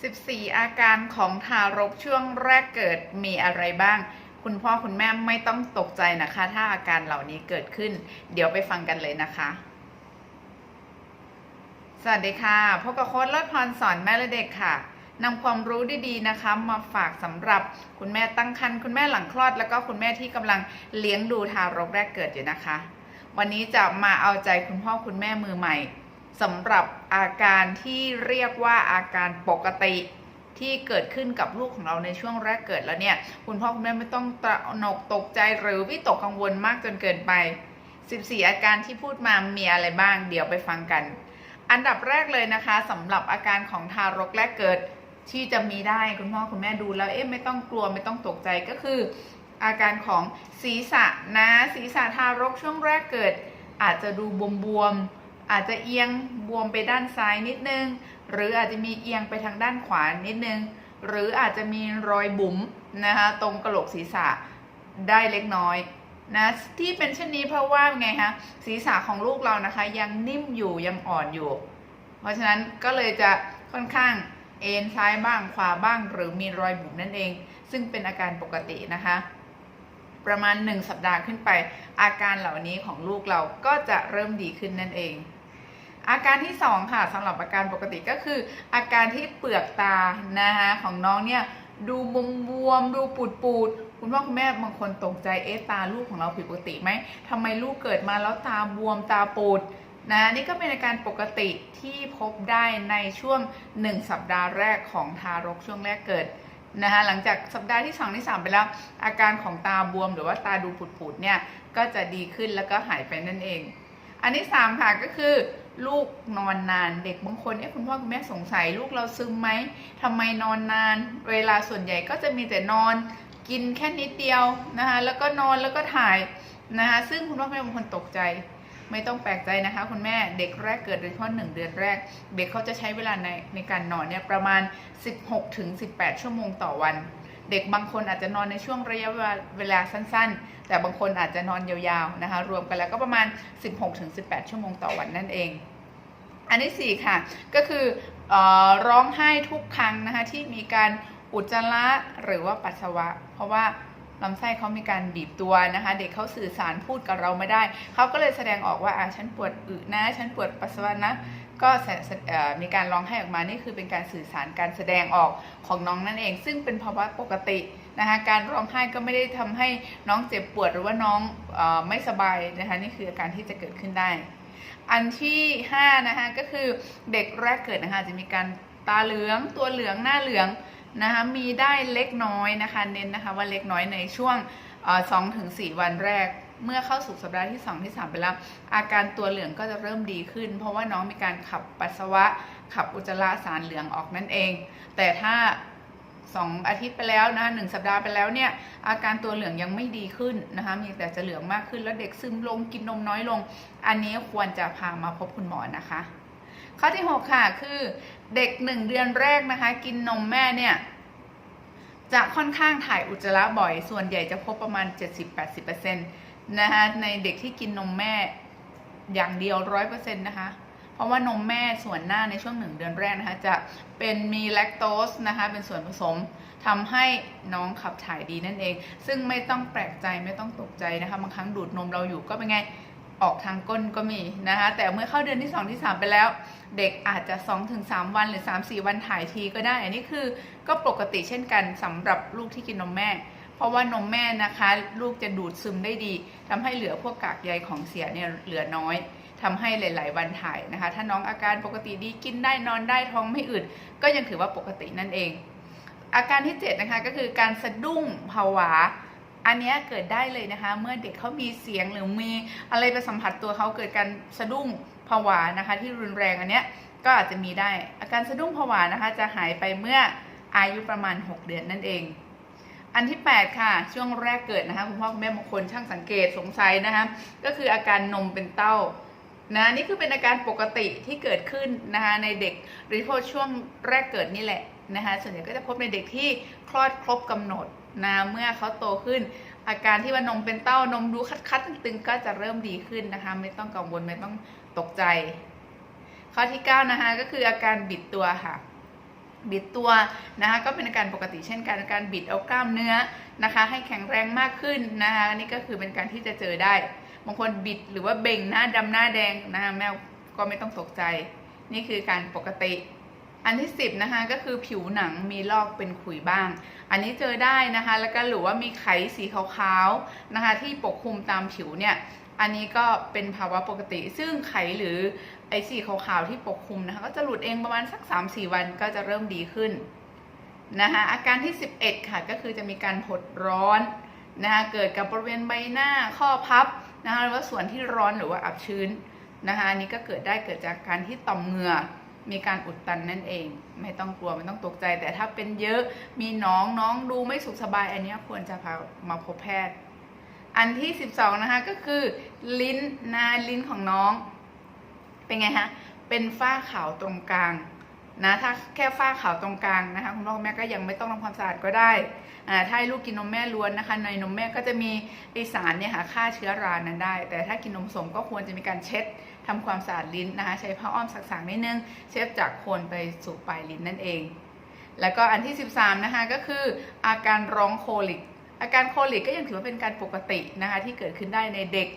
14 อาการของทารกช่วงแรกเกิดมีอะไรบ้าง คุณพ่อคุณแม่ไม่ต้องตกใจนะคะ ถ้าอาการเหล่านี้เกิดขึ้น เดี๋ยวไปฟังกันเลยนะคะ สวัสดีค่ะพบกับโค้ดเลิศพรสอนแม่และเด็กค่ะนำความรู้ดีๆนะคะ มาฝากสำหรับคุณแม่ตั้งครรภ์คุณแม่หลังคลอด แล้วก็คุณแม่ที่กำลังเลี้ยงดูทารกแรกเกิดอยู่นะคะ วันนี้จะมาเอาใจคุณพ่อคุณแม่มือใหม่ สำหรับอาการที่เรียกว่าอาการปกติที่เกิดขึ้นกับลูกของเราในช่วงแรกเกิดแล้วเนี่ย คุณพ่อคุณแม่ไม่ต้องตระหนกตกใจหรือวิตกกังวลมากจนเกินไป 14 อาการที่พูดมามีอะไรบ้าง เดี๋ยวไปฟังกัน อันดับแรกเลยนะคะสำหรับอาการของทารกแรกเกิดที่จะมีได้คุณพ่อคุณแม่ดูแล้วเอ๊ะไม่ต้องกลัวไม่ต้องตกใจก็คือ อาการของศีรษะนะศีรษะทารกช่วงแรกเกิด อาจจะดูบวมๆ อาจจะเอียงบวมไปด้านซ้ายนิดนึง หรืออาจจะมีเอียงไปทางด้านขวานิดนึง หรืออาจจะมีรอยบุ๋มนะคะตรงกระโหลกศีรษะได้เล็กน้อยนะที่เป็นเช่นนี้เพราะว่าไงคะศีรษะของลูกเรานะคะ ยังนิ่มอยู่ยังอ่อนอยู่ เพราะฉะนั้นก็เลยจะค่อนข้างเอ็นซ้ายบ้างขวาบ้าง หรือมีรอยบุ๋มนั่นเอง ซึ่งเป็นอาการปกตินะคะ ประมาณ 1 สัปดาห์ขึ้นไป อาการเหล่านี้ของลูกเราก็จะเริ่มดีขึ้นนั่นเอง อาการที่2ค่ะสำหรับอาการปกติก็คือ อาการที่เปลือกตานะคะของน้องเนี่ยดูบวมบวมๆดูปูดปูดคุณพ่อคุณแม่บางคนตกใจเอ๊ะตาลูกของเราผิดปกติไหมทำไมลูกเกิดมาแล้วตาบวมตาปูดนะนี่ก็เป็นอาการปกติที่พบได้ในช่วง 1 สัปดาห์แรกของทารกช่วงแรกเกิดนะคะหลังจากสัปดาห์ที่2ที่3ไปแล้ว อาการของตาบวมหรือว่าตาดูผุดๆเนี่ยก็จะดีขึ้นแล้วก็หายไปนั่นเอง อันที่3ค่ะก็คือ ลูกนอนนานเด็กบางคนเนี่ยคุณพ่อคุณแม่สงสัยลูกเราซึมไหมทำไมนอนนาน เวลาส่วนใหญ่ก็จะมีแต่นอนกินแค่นิดเดียวนะคะแล้วก็นอนแล้วก็ถ่ายนะคะซึ่งคุณพ่อคุณแม่บางคนตกใจไม่ต้องแปลกใจนะคะ คุณแม่เด็กแรกเกิดโดยเฉพาะหนึ่งเดือนแรก เด็กเขาจะใช้เวลาในในการนอนเนี่ยประมาณ 16ถึง18 ชั่วโมงต่อวัน เด็กบางคนอาจจะนอนในช่วงระยะเวลาสั้น ๆ แต่บางคนอาจจะนอนยาวๆนะคะ รวมกันแล้วก็ประมาณ 16ถึง18 ชั่วโมงต่อวันนั่นเอง อันที่สี่ค่ะ ก็คือออร้องไห้ทุกครั้งนะคะที่มีการอุจจาระหรือว่าปัสสาวะ เพราะว่า ลำไส้เขามีการบีบตัวนะคะ เด็กเขาสื่อสารพูดกับเราไม่ได้ เขาก็เลยแสดงออกว่าอะฉันปวดอึนะ ฉันปวดปัสสาวะนะก็มีการร้องไห้ออกมา นี่คือเป็นการสื่อสารการแสดงออกของน้องนั่นเอง ซึ่งเป็นภาวะปกตินะคะ การร้องไห้ก็ไม่ได้ทำให้น้องเจ็บปวดหรือว่าน้องอไม่สบายนะคะ นี่คืออาการที่จะเกิดขึ้นได้ อันที่5นะคะก็คือเด็กแรกเกิดนะคะจะมีการตาเหลือง ตัวเหลือง หน้าเหลือง นะคะมีได้เล็กน้อยนะคะ เน้นนะคะว่าเล็กน้อยในช่วงสองถึงสี่วันแรก เมื่อเข้าสู่สัปดาห์ที่ 2 ที่ 3 ไปแล้ว อาการตัวเหลืองก็จะเริ่มดีขึ้น เพราะว่าน้องมีการขับปัสสาวะ ขับอุจจาระสารเหลืองออกนั่นเอง แต่ถ้า2อาทิตย์ไปแล้วนะคะหนึ่งสัปดาห์ไปแล้วเนี่ยอาการตัวเหลืองยังไม่ดีขึ้นนะคะมีแต่จะเหลืองมากขึ้นแล้วเด็กซึมลงกินนมน้อยลง อันนี้ควรจะพามาพบคุณหมอนะคะ ข้อที่ 6 ค่ะ คือเด็ก 1 เดือนแรกนะคะ กินนมแม่เนี่ย จะค่อนข้างถ่ายอุจจาระบ่อย ส่วนใหญ่จะพบประมาณ 70-80%นะคะในเด็กที่กินนมแม่อย่างเดียว100%นะคะ เพราะว่านมแม่ส่วนหน้าในช่วงหนึ่งเดือนแรกนะคะ จะเป็นมีแลคโตสนะคะ เป็นส่วนผสมทำให้น้องขับถ่ายดีนั่นเอง ซึ่งไม่ต้องแปลกใจไม่ต้องตกใจนะคะ บางครั้งดูดนมเราอยู่ก็เป็นไง ออกทางก้นก็มีนะคะ แต่เมื่อเข้าเดือนที่ 2 ที่ 3 ไปแล้ว เด็กอาจจะ 2-3 วันหรือ 3-4 วันถ่ายทีก็ได้ อันนี้คือก็ปกติเช่นกันสำหรับลูกที่กินนมแม่ เพราะว่านมแม่นะคะ ลูกจะดูดซึมได้ดีทำให้เหลือพวกกากใยของเสียเนี่ยเหลือน้อยทำให้หลาย ๆ วันถ่ายนะคะ ถ้าน้องอาการปกติดีกินได้นอนได้ท้องไม่อืดก็ยังถือว่าปกตินั่นเอง อาการที่7นะคะก็คือการสะดุ้งภาวะ อันนี้เกิดได้เลยนะคะ เมื่อเด็กเขามีเสียงหรือมีอะไรไปสัมผัสตัวเขาเกิดการสะดุ้งผวานะคะ ที่รุนแรงอันเนี้ยก็อาจจะมีได้ อาการสะดุ้งผวานะคะ จะหายไปเมื่ออายุประมาณ 6 เดือนนั่นเอง อันที่ 8 ค่ะ ช่วงแรกเกิดนะคะ คุณพ่อคุณแม่บางคนช่างสังเกตสงสัยนะคะ ก็คืออาการนมเป็นเต้านะนี่คือเป็นอาการปกติที่เกิดขึ้นนะคะในเด็กโดยเฉพาะช่วงแรกเกิดนี่แหละ นะคะส่วนใหญ่ก็จะพบในเด็กที่คลอดครบกำหนดนะเมื่อเขาโตขึ้น อาการที่ว่านมเป็นเต้านมดูคัดๆตึงๆก็จะเริ่มดีขึ้นนะคะ ไม่ต้องกังวลไม่ต้องตกใจ ข้อที่ 9 นะคะก็คืออาการบิดตัวค่ะบิดตัวนะคะก็เป็นอาการปกติเช่นกันการบิดเอากล้ามเนื้อนะคะ ให้แข็งแรงมากขึ้นนะคะนนี่ก็คือเป็นการที่จะเจอได้บางคนบิดหรือว่าเบ่งหน้าดำหน้าแดงนะคะแมวก็ไม่ต้องตกใจ นี่คือการปกติ อันที่ 10นะคะก็คือผิวหนังมีลอกเป็นขุยบ้าง อันนี้เจอได้นะคะแล้วก็หรือว่ามีไขสีขาวๆนะคะที่ปกคลุมตามผิวเนี่ยอันนี้ก็เป็นภาวะปกติ ซึ่งไขหรือไอสีขาวๆที่ปกคลุมนะคะก็จะหลุดเองประมาณสัก 3-4 วันก็จะเริ่มดีขึ้นนะคะอาการที่ 11 ค่ะก็คือจะมีการหดร้อนนะคะเกิดกับบริเวณใบหน้าข้อพับนะคะหรือว่าส่วนที่ร้อนหรือว่าอับชื้นนะคะอันนี้ก็เกิดได้เกิดจากการที่ต่อมเหงื่อ มีการอุดตันนั่นเอง ไม่ต้องกลัวไม่ต้องตกใจ แต่ถ้าเป็นเยอะมีน้องน้องดูไม่สุขสบาย อันนี้ควรจะพามาพบแพทย์ อันที่ 12 นะคะ ก็คือ ลิ้นนาลิ้นของน้อง เป็นไงฮะ เป็นฝ้าขาวตรงกลางนะถ้าแค่ฝ้าขาวตรงกลางนะคะคุณพ่อคุณแม่ก็ยังไม่ต้องทำความสะอาดก็ได้อ่าถ้าให้ลูกกินนมแม่ล้วนนะคะ ในนมแม่ก็จะมีไอสารเนี่ยค่ะฆ่าเชื้อรานั้นได้ แต่ถ้ากินนมสมก็ควรจะมีการเช็ด ทำความสะอาดลิ้นนะคะ ใช้ผ้าอ้อมสักๆนิดนึงเช็ดจากโคนไปสู่ปลายลิ้นนั่นเอง แล้วก็อันที่ 13 นะคะก็คืออาการร้องโคลิก อาการโคลิกก็ยังถือว่าเป็นการปกตินะคะที่เกิดขึ้นได้ในเด็ก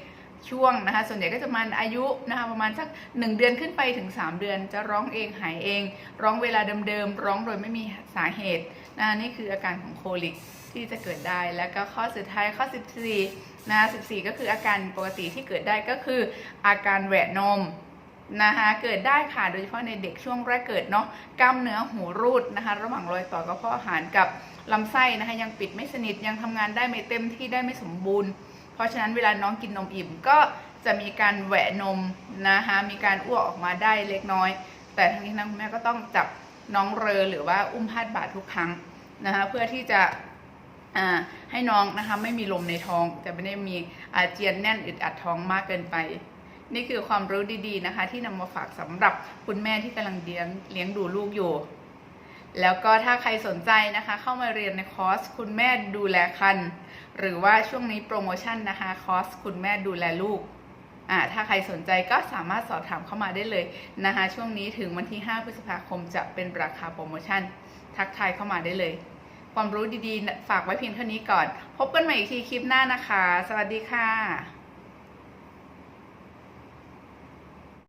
ช่วงนะคะ ส่วนใหญ่ก็จะมาณอายุนะคะประมาณสัก 1 เดือนขึ้นไปถึง 3 เดือน จะร้องเองหายเอง ร้องเวลาเดิมๆ ร้องโดยไม่มีสาเหตุนะ,ะนี่คืออาการของโคลิกที่จะเกิดได้ แล้วก็ข้อสุดท้ายข้อ 14นะคะ14 ก็คืออาการปกติที่เกิดได้ก็คืออาการแหวะนมนะคะเกิดได้ค่ะโดยเฉพาะในเด็กช่วงแรกเกิดเนาะกล้ามเนื้อหูรูดนะคะ ระหว่างรอยต่อกระเพาะอาหารกับลำไส้นะคะยังปิดไม่สนิทยังทำงานได้ไม่เต็มที่ได้ไม่สมบูรณ์ เพราะฉะนั้นเวลาน้องกินนมอิ่มก็จะมีการแหวะนมนะคะมีการอ้วกออกมาได้เล็กน้อย แต่ทั้งนี้ทั้งคุณแม่ก็ต้องจับน้องเรอหรือว่าอุ้มพาดบ่าทุกครั้งนะคะเพื่อที่จะให้น้องนะคะไม่มีลมในท้องจะไม่ได้มีอาเจียนแน่นอึดอัดท้องมากเกินไป นี่คือความรู้ดีๆนะคะ ที่นำมาฝากสำหรับคุณแม่ที่กำลังเลี้ยงเลี้ยงดูลูกอยู่ แล้วก็ถ้าใครสนใจนะคะ เข้ามาเรียนในคอร์สคุณแม่ดูแลคัน หรือว่าช่วงนี้โปรโมชั่นนะคะคอร์สคุณแม่ดูแลลูกอ่าถ้าใครสนใจก็สามารถสอบถามเข้ามาได้เลยนะคะ ช่วงนี้ถึงวันที่ 5 พฤษภาคมจะเป็นราคาโปรโมชั่น ทักทายเข้ามาได้เลย ความรู้ดีๆ ฝากไว้เพียงเท่านี้ก่อน พบกันใหม่อีกทีคลิปหน้านะคะ สวัสดีค่ะ